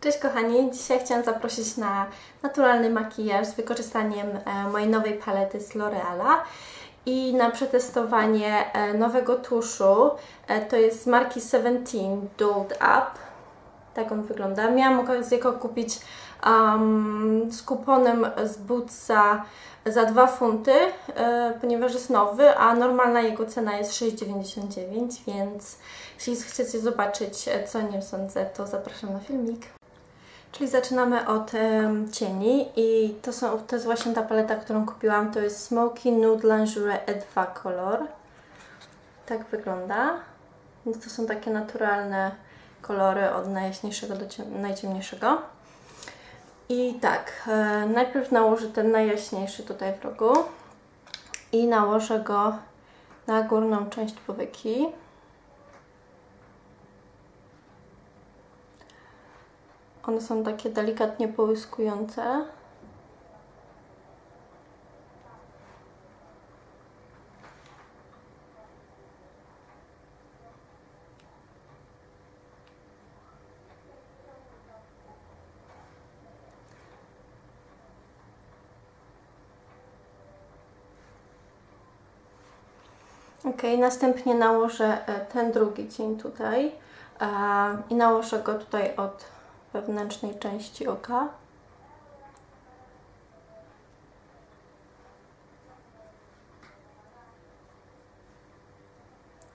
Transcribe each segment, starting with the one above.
Cześć kochani, dzisiaj chciałam zaprosić na naturalny makijaż z wykorzystaniem e, mojej nowej palety z L'Oreala i na przetestowanie e, nowego tuszu. E, to jest z marki 17 Dulled Up. Tak on wygląda. Miałam okazję go kupić um, z kuponem z Bootsa za 2 funty, ponieważ jest nowy, a normalna jego cena jest 6,99, więc jeśli chcecie zobaczyć, co o nim sądzę, to zapraszam na filmik. Czyli zaczynamy od um, cieni i to, są, to jest właśnie ta paleta, którą kupiłam. To jest Smoky Nude Lingerie E2 Color. Tak wygląda. To są takie naturalne kolory od najjaśniejszego do najciemniejszego. I tak, e, najpierw nałożę ten najjaśniejszy tutaj w rogu i nałożę go na górną część powieki. One są takie delikatnie połyskujące. Ok, następnie nałożę e, ten drugi cień tutaj e, i nałożę go tutaj od wewnętrznej części oka.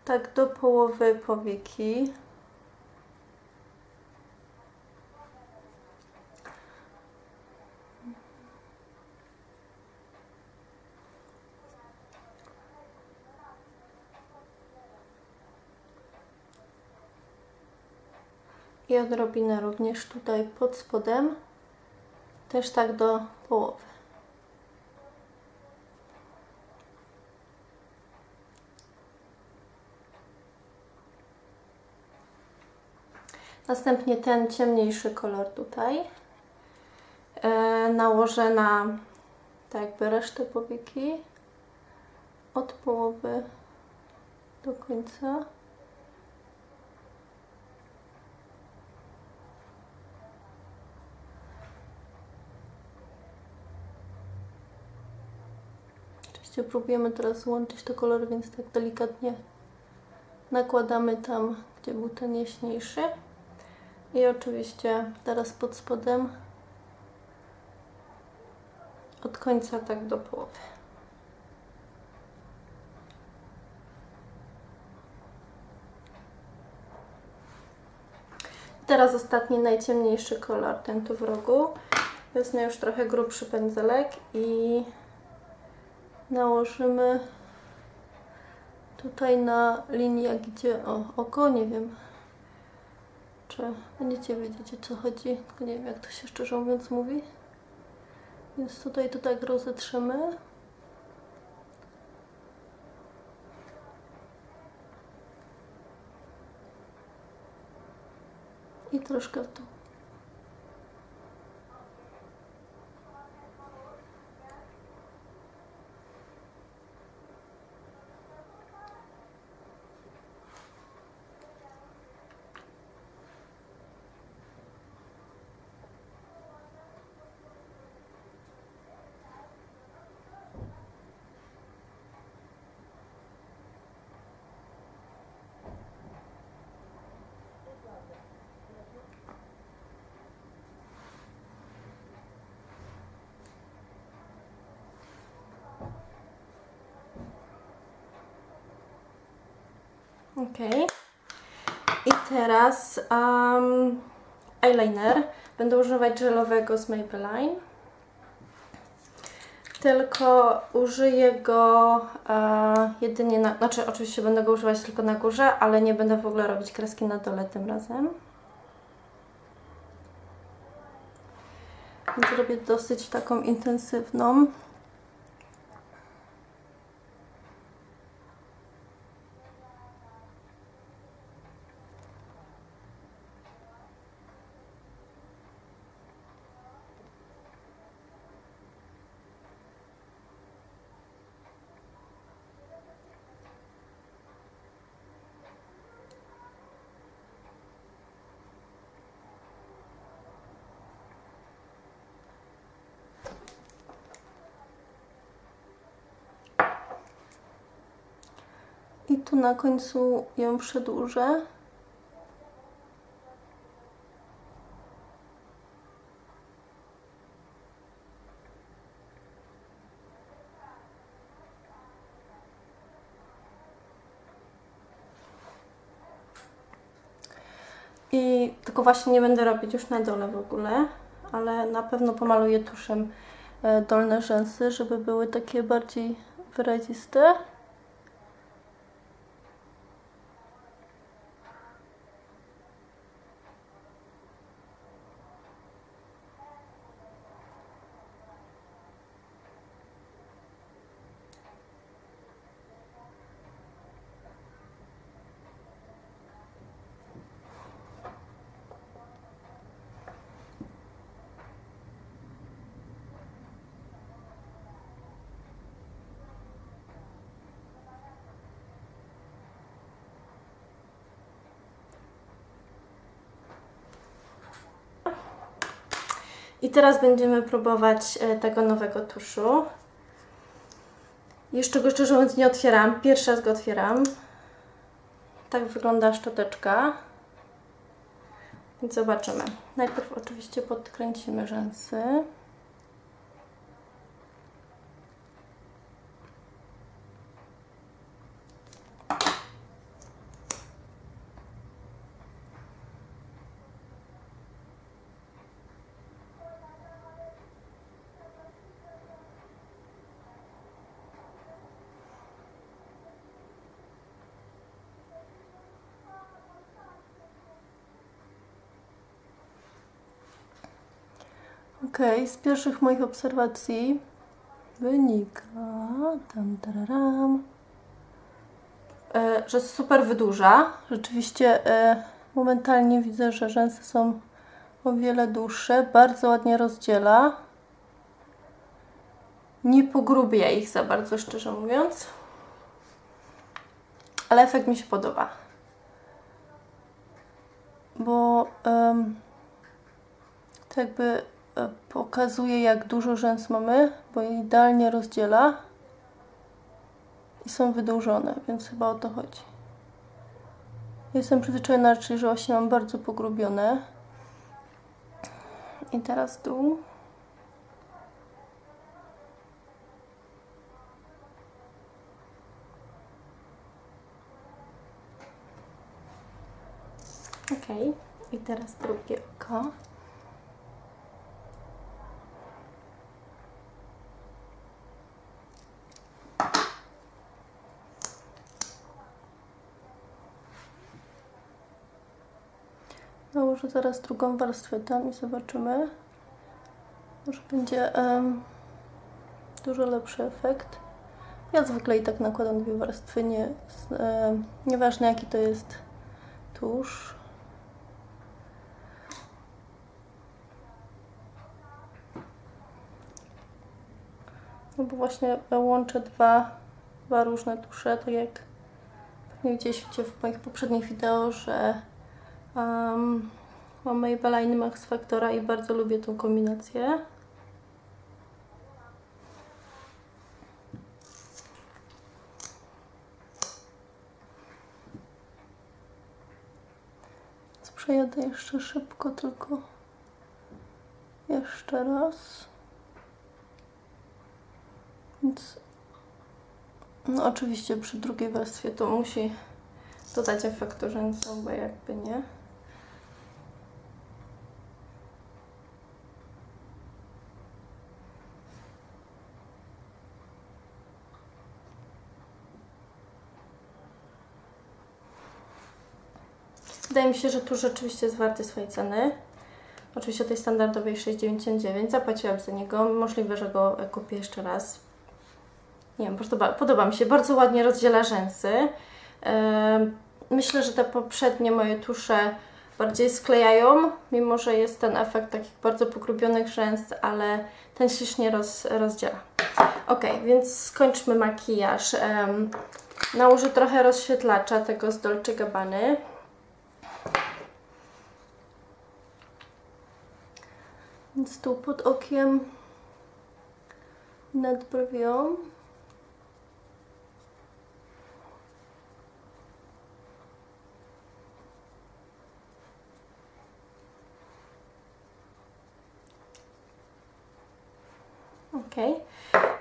Tak do połowy powieki. I odrobinę również tutaj pod spodem, też tak do połowy. Następnie ten ciemniejszy kolor tutaj e, nałożę na tak jakby resztę powieki od połowy do końca. Oczywiście próbujemy teraz złączyć te kolory, więc tak delikatnie nakładamy tam, gdzie był ten jaśniejszy. I oczywiście teraz pod spodem od końca tak do połowy. Teraz ostatni, najciemniejszy kolor, ten tu w rogu. Wezmę już trochę grubszy pędzelek i nałożymy tutaj na linię, gdzie o, oko, nie wiem czy będziecie wiedzieć o co chodzi, tylko nie wiem jak to się szczerze mówiąc mówi. Więc tutaj to tak rozetrzemy. I troszkę w dół Ok. I teraz um, eyeliner. Będę używać żelowego z Maybelline. Tylko użyję go e, jedynie na... Znaczy oczywiście będę go używać tylko na górze, ale nie będę w ogóle robić kreski na dole tym razem. Zrobię dosyć taką intensywną. I tu na końcu ją przedłużę. I tylko właśnie nie będę robić już na dole w ogóle, ale na pewno pomaluję tuszem e, dolne rzęsy, żeby były takie bardziej wyraziste. I teraz będziemy próbować e, tego nowego tuszu. Jeszcze go szczerze mówiąc nie otwieram. Pierwszy raz go otwieram. Tak wygląda szczoteczka. Więc zobaczymy. Najpierw oczywiście podkręcimy rzęsy. Ok, z pierwszych moich obserwacji wynika, tam, tararam, e, że super wydłuża. Rzeczywiście e, momentalnie widzę, że rzęsy są o wiele dłuższe, bardzo ładnie rozdziela. Nie pogrubię ich za bardzo, szczerze mówiąc. Ale efekt mi się podoba. Bo um, to jakby pokazuje jak dużo rzęs mamy, bo je idealnie rozdziela i są wydłużone, więc chyba o to chodzi. Jestem przyzwyczajona raczej, że właśnie mam bardzo pogrubione. I teraz dół. Ok, i teraz drugie oko. Nałożę zaraz drugą warstwę tam i zobaczymy. Może będzie um, dużo lepszy efekt. Ja zwykle i tak nakładam dwie warstwy, nie, um, nieważne jaki to jest tusz. No bo właśnie łączę dwa, dwa różne tusze, tak jak pewnie widzieliście w moich poprzednich wideo, że Um, mam Maybelline Max Factora i bardzo lubię tą kombinację. Przejadę jeszcze szybko, tylko jeszcze raz. Więc no oczywiście przy drugiej warstwie to musi dodać efektu rzęsą, bo jakby nie. Wydaje mi się, że tu rzeczywiście jest warty swojej ceny. Oczywiście tej standardowej 6,99. Zapłaciłam za niego. Możliwe, że go kupię jeszcze raz. Nie wiem, podoba, podoba mi się. Bardzo ładnie rozdziela rzęsy. Myślę, że te poprzednie moje tusze bardziej sklejają, mimo że jest ten efekt takich bardzo pokrupionych rzęs, ale ten ślicznie roz, rozdziela. Ok, więc skończmy makijaż. Um, nałożę trochę rozświetlacza tego z Dolce Gabbany. Więc tu pod okiem nad brwią. Okay.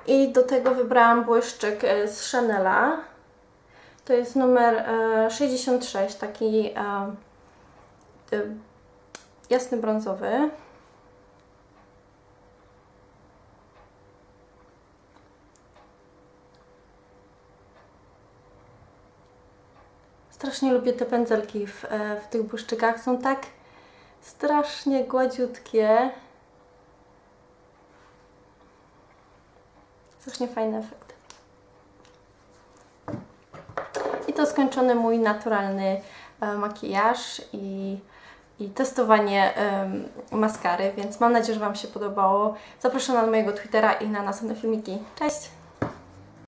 I do tego wybrałam błyszczyk e, z Chanela. To jest numer e, 66, taki e, jasny brązowy. Strasznie lubię te pędzelki w, e, w tych błyszczykach. Są tak strasznie gładziutkie. Strasznie fajny efekt. I to skończony mój naturalny e, makijaż i, i testowanie maskary, więc mam nadzieję, że Wam się podobało. Zapraszam na mojego Twittera i na następne filmiki. Cześć!